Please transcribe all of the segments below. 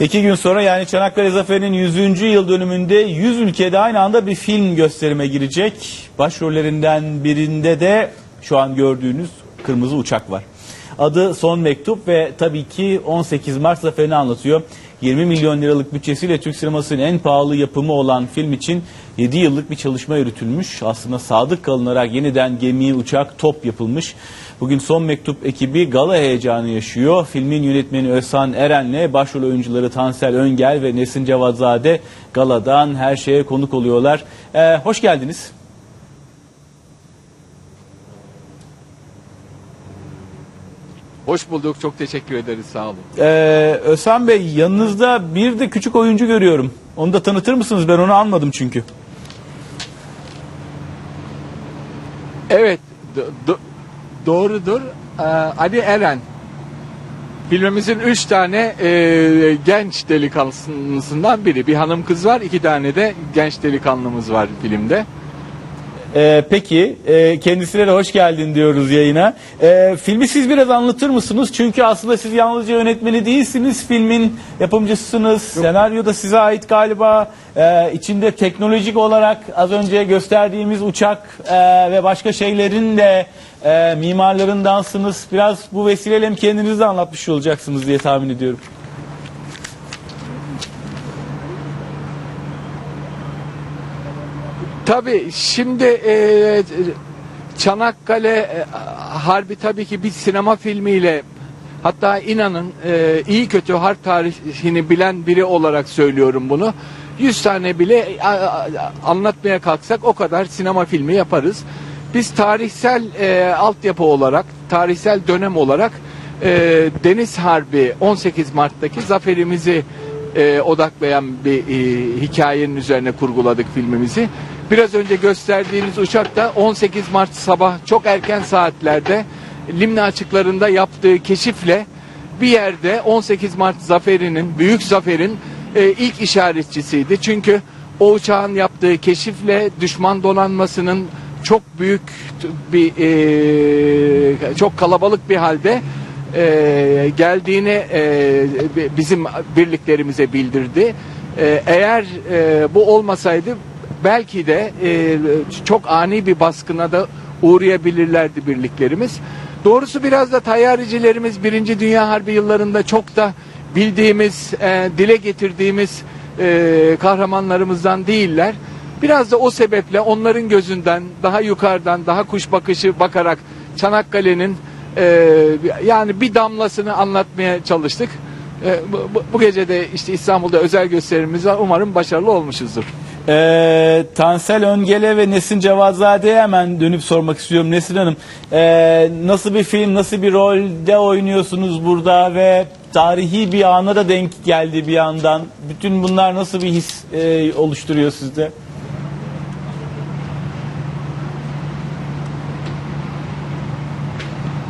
İki gün sonra yani Çanakkale Zaferi'nin 100. yıl dönümünde 100 ülkede aynı anda bir film gösterime girecek. Başrollerinden birinde de şu an gördüğünüz kırmızı uçak var. Adı Son Mektup ve tabii ki 18 Mart zaferini anlatıyor. 20 milyon liralık bütçesiyle Türk sinemasının en pahalı yapımı olan film için 7 yıllık bir çalışma yürütülmüş. Aslında sadık kalınarak yeniden gemi, uçak, top yapılmış. Bugün Son Mektup ekibi gala heyecanı yaşıyor. Filmin yönetmeni Özhan Eren'le başrol oyuncuları Tansel Öngel ve Nesin Cevatzade galadan her şeye konuk oluyorlar. Ee, hoş geldiniz. Hoş bulduk. Çok teşekkür ederiz. Sağ olun. Ee, Özhan Bey yanınızda bir de küçük oyuncu görüyorum. Onu da tanıtır mısınız? Ben onu anmadım çünkü. Evet. do- do- doğrudur. Ee, Ali Eren. Filmimizin üç tane e, genç delikanlısından biri. Bir hanım kız var. iki tane de genç delikanlımız var filmde. Ee, peki e, kendisine de hoş geldin diyoruz yayına. Ee, filmi siz biraz anlatır mısınız? Çünkü aslında siz yalnızca yönetmeni değilsiniz. Filmin yapımcısınız. Senaryo da size ait galiba. Ee, içinde teknolojik olarak az önce gösterdiğimiz uçak e, ve başka şeylerin de e, mimarlarındansınız. Biraz bu vesileyle hem kendinizi anlatmış olacaksınız diye tahmin ediyorum. Tabii şimdi e, Çanakkale e, Harbi tabii ki bir sinema filmiyle hatta inanın e, iyi kötü harp tarihini bilen biri olarak söylüyorum bunu. 100 tane bile a- a- anlatmaya kalksak o kadar sinema filmi yaparız. Biz tarihsel e, altyapı olarak, tarihsel dönem olarak e, Deniz Harbi 18 Mart'taki zaferimizi e, odaklayan bir e, hikayenin üzerine kurguladık filmimizi. Biraz önce gösterdiğiniz uçak da 18 Mart sabah çok erken saatlerde Limna açıklarında yaptığı keşifle bir yerde 18 Mart zaferinin, büyük zaferin e, ilk işaretçisiydi. Çünkü o uçağın yaptığı keşifle düşman donanmasının çok büyük bir e, çok kalabalık bir halde e, geldiğini e, bizim birliklerimize bildirdi. E, eğer e, bu olmasaydı belki de e, çok ani bir baskına da uğrayabilirlerdi birliklerimiz. Doğrusu biraz da tayyaricilerimiz Birinci Dünya Harbi yıllarında çok da bildiğimiz, e, dile getirdiğimiz e, kahramanlarımızdan değiller. Biraz da o sebeple onların gözünden daha yukarıdan, daha kuş bakışı bakarak Çanakkale'nin e, yani bir damlasını anlatmaya çalıştık. E, bu- bu gece de işte İstanbul'da özel gösterimimiz var. Umarım başarılı olmuşuzdur. Ee, Tansel Öngele ve Nesin Cevazade'ye hemen dönüp sormak istiyorum. Nesin Hanım ee, nasıl bir film, nasıl bir rolde oynuyorsunuz burada ve tarihi bir ana da denk geldi bir yandan. Bütün bunlar nasıl bir his ee, oluşturuyor sizde?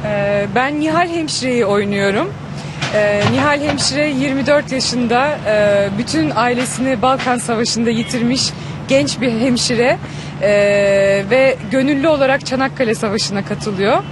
Ee, Ben Nihal Hemşire'yi oynuyorum. Ee, Nihal Hemşire 24 yaşında e, bütün ailesini Balkan Savaşı'nda yitirmiş genç bir hemşire Ee, ve gönüllü olarak Çanakkale Savaşı'na katılıyor.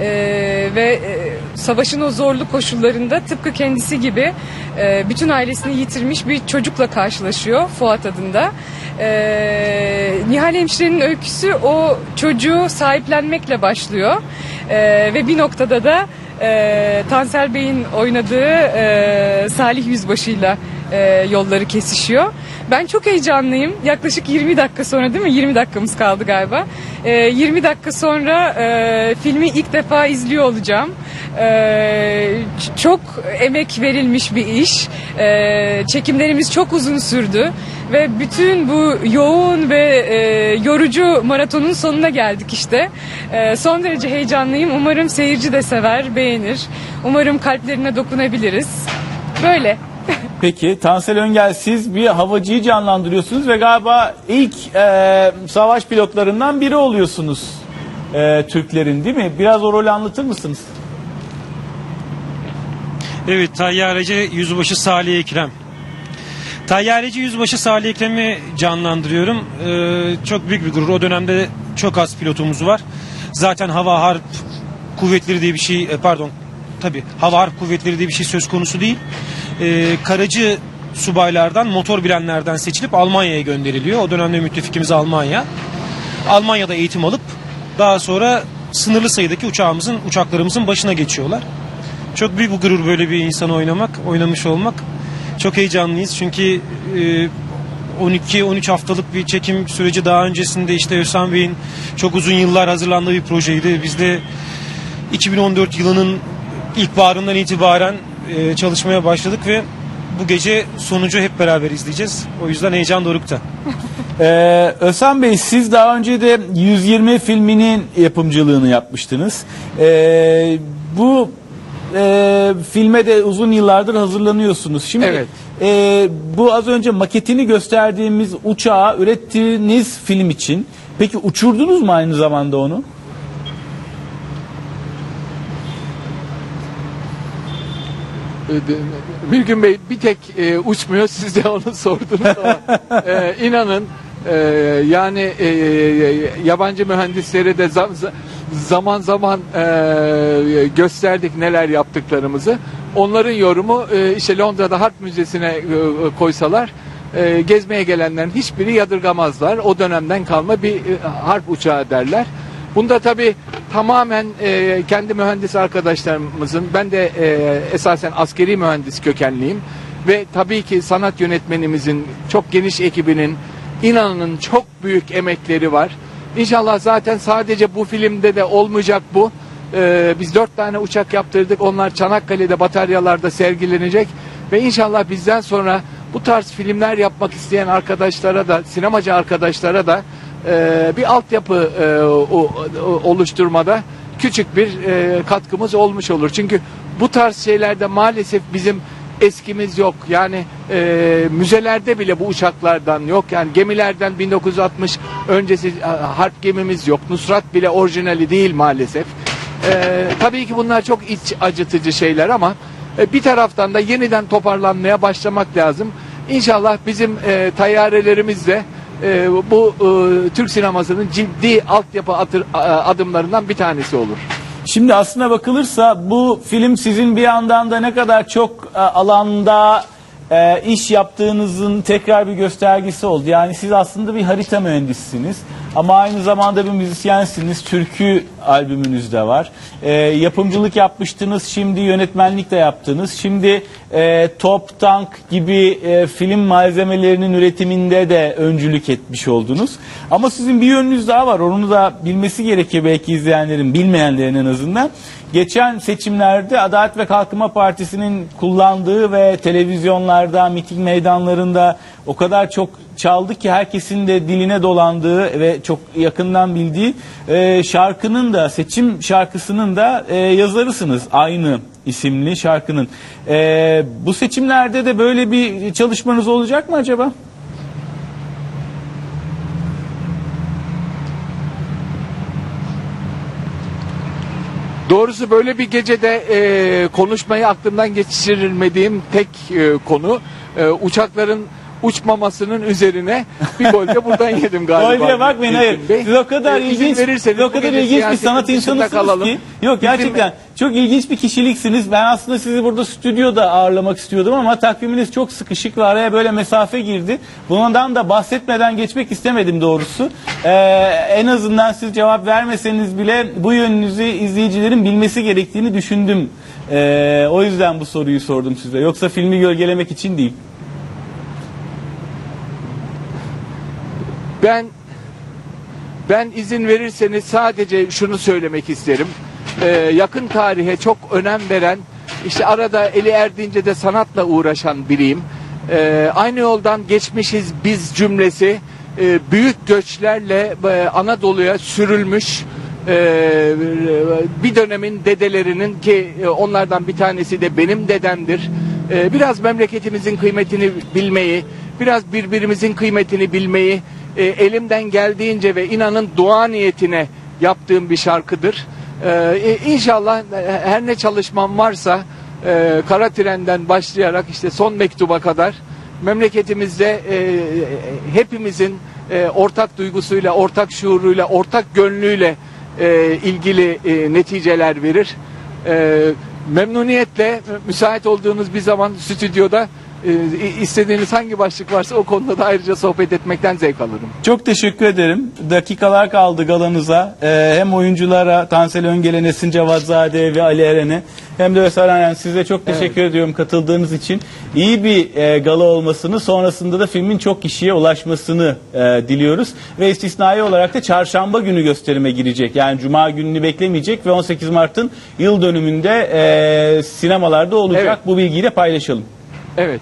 Ee, ve e, savaşın o zorlu koşullarında tıpkı kendisi gibi e, bütün ailesini yitirmiş bir çocukla karşılaşıyor Fuat adında. Ee, Nihal Hemşire'nin öyküsü o çocuğu sahiplenmekle başlıyor. Ee, ve bir noktada da e, Tansel Bey'in oynadığı e, Salih Yüzbaşı'yla e, yolları kesişiyor. Ben çok heyecanlıyım. Yaklaşık 20 dakika sonra değil mi? 20 dakikamız kaldı galiba. E, 20 dakika sonra e, filmi ilk defa izliyor olacağım. E, çok emek verilmiş bir iş. E, çekimlerimiz çok uzun sürdü ve bütün bu yoğun ve e, yorucu maratonun sonuna geldik işte. E, son derece heyecanlıyım. Umarım seyirci de sever, beğenir. Umarım kalplerine dokunabiliriz. Böyle. Peki Tansel Öngel siz bir havacıyı canlandırıyorsunuz ve galiba ilk ee, savaş pilotlarından biri oluyorsunuz ee, Türklerin değil mi? Biraz o rolü anlatır mısınız? Evet, Tayyareci Yüzbaşı Salih Ekrem. Tayyareci Yüzbaşı Salih Ekrem'i canlandırıyorum. Ee, çok büyük bir gurur. O dönemde çok az pilotumuz var. Zaten hava harp kuvvetleri diye bir şey, e, pardon, tabi hava harp kuvvetleri diye bir şey söz konusu değil. e, karacı subaylardan, motor bilenlerden seçilip Almanya'ya gönderiliyor. O dönemde müttefikimiz Almanya. Almanya'da eğitim alıp daha sonra sınırlı sayıdaki uçağımızın, uçaklarımızın başına geçiyorlar. Çok büyük bir gurur böyle bir insanı oynamak, oynamış olmak. Çok heyecanlıyız çünkü e, 12-13 haftalık bir çekim süreci daha öncesinde işte Özhan Bey'in çok uzun yıllar hazırlandığı bir projeydi. Biz de 2014 yılının ilkbaharından itibaren e, çalışmaya başladık ve bu gece sonucu hep beraber izleyeceğiz. O yüzden heyecan dorukta. Ee, Özhan Bey siz daha önce de 120 filminin yapımcılığını yapmıştınız. Ee, bu e, filme de uzun yıllardır hazırlanıyorsunuz. Şimdi Evet. e, bu az önce maketini gösterdiğimiz uçağı ürettiğiniz film için peki uçurdunuz mu aynı zamanda onu? Bilgün Bey bir tek e, uçmuyor siz de onu sordunuz ama e, inanın e, yani e, yabancı mühendislere de zam- za- zaman zaman e, gösterdik neler yaptıklarımızı. Onların yorumu e, işte Londra'da Harp Müzesi'ne e, koysalar e, gezmeye gelenlerin hiçbiri yadırgamazlar. O dönemden kalma bir e, harp uçağı derler. Bunda tabii tamamen e, kendi mühendis arkadaşlarımızın, ben de e, esasen askeri mühendis kökenliyim ve tabii ki sanat yönetmenimizin çok geniş ekibinin inanın çok büyük emekleri var. İnşallah zaten sadece bu filmde de olmayacak bu. E, biz dört tane uçak yaptırdık. Onlar Çanakkale'de bataryalarda sergilenecek ve inşallah bizden sonra bu tarz filmler yapmak isteyen arkadaşlara da, sinemacı arkadaşlara da e, bir altyapı e, o- o- oluşturmada küçük bir e, katkımız olmuş olur. Çünkü bu tarz şeylerde maalesef bizim eskimiz yok. Yani e, müzelerde bile bu uçaklardan yok. Yani gemilerden 1960 öncesi e, harp gemimiz yok. Nusrat bile orijinali değil maalesef. E, tabii ki bunlar çok iç acıtıcı şeyler ama e, bir taraftan da yeniden toparlanmaya başlamak lazım. İnşallah bizim e, tayyarelerimiz de e, bu e, Türk sinemasının ciddi altyapı atır, adımlarından bir tanesi olur. Şimdi aslına bakılırsa bu film sizin bir yandan da ne kadar çok e, alanda e, iş yaptığınızın tekrar bir göstergesi oldu. Yani siz aslında bir harita mühendisisiniz ama aynı zamanda bir müzisyensiniz. Türkü albümünüz de var. E, yapımcılık yapmıştınız, şimdi yönetmenlik de yaptınız. Şimdi e, top, tank gibi e, film malzemelerinin üretiminde de öncülük etmiş oldunuz. Ama sizin bir yönünüz daha var. Onu da bilmesi gerekiyor belki izleyenlerin, bilmeyenlerin en azından. Geçen seçimlerde Adalet ve Kalkınma Partisi'nin kullandığı ve televizyonlarda, miting meydanlarında o kadar çok çaldı ki herkesin de diline dolandığı ve çok yakından bildiği e, şarkının da seçim şarkısının da e, yazarısınız aynı isimli şarkının. E, bu seçimlerde de böyle bir çalışmanız olacak mı acaba? Doğrusu böyle bir gecede e, konuşmayı aklımdan geçirilmediğim tek e, konu e, uçakların uçmamasının üzerine bir gol de buradan yedim galiba. Golde bakmayın hayır. Siz o kadar E, ilginç, verirseniz o kadar ilginç bir sanat insanısınız kalalım. ki. Yok gerçekten çok ilginç bir kişiliksiniz. Ben aslında sizi burada stüdyoda ağırlamak istiyordum ama takviminiz çok sıkışık ve araya böyle mesafe girdi. Bundan da bahsetmeden geçmek istemedim doğrusu. Ee, en azından siz cevap vermeseniz bile bu yönünüzü izleyicilerin bilmesi gerektiğini düşündüm. Ee, o yüzden bu soruyu sordum size. Yoksa filmi gölgelemek için değil. Ben ben izin verirseniz sadece şunu söylemek isterim. Ee, yakın tarihe çok önem veren, işte arada eli erdiğince de sanatla uğraşan biriyim. Ee, aynı yoldan geçmişiz biz cümlesi e, büyük göçlerle e, Anadolu'ya sürülmüş e, bir dönemin dedelerinin ki e, onlardan bir tanesi de benim dedemdir. E, biraz memleketimizin kıymetini bilmeyi, biraz birbirimizin kıymetini bilmeyi e, elimden geldiğince ve inanın dua niyetine yaptığım bir şarkıdır. E, inşallah e, her ne çalışmam varsa e, kara trenden başlayarak işte son mektuba kadar memleketimizde e, hepimizin e, ortak duygusuyla, ortak şuuruyla, ortak gönlüyle e, ilgili e, neticeler verir. E, memnuniyetle müsait olduğunuz bir zaman stüdyoda e, istediğiniz hangi başlık varsa o konuda da ayrıca sohbet etmekten zevk alırım. Çok teşekkür ederim. Dakikalar kaldı galanıza. Ee, hem oyunculara Tansel Öngel'e, Nesin Cevatzade ve Ali Eren'e hem de Öser Aynen size çok teşekkür ediyorum katıldığınız için. İyi bir e, gala olmasını sonrasında da filmin çok kişiye ulaşmasını e, diliyoruz. Ve istisnai olarak da çarşamba günü gösterime girecek. Yani cuma gününü beklemeyecek ve 18 Mart'ın yıl dönümünde e, sinemalarda olacak. Evet. Bu bilgiyi de paylaşalım. Evet.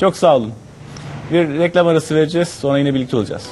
Çok sağ olun. Bir reklam arası vereceğiz sonra yine birlikte olacağız.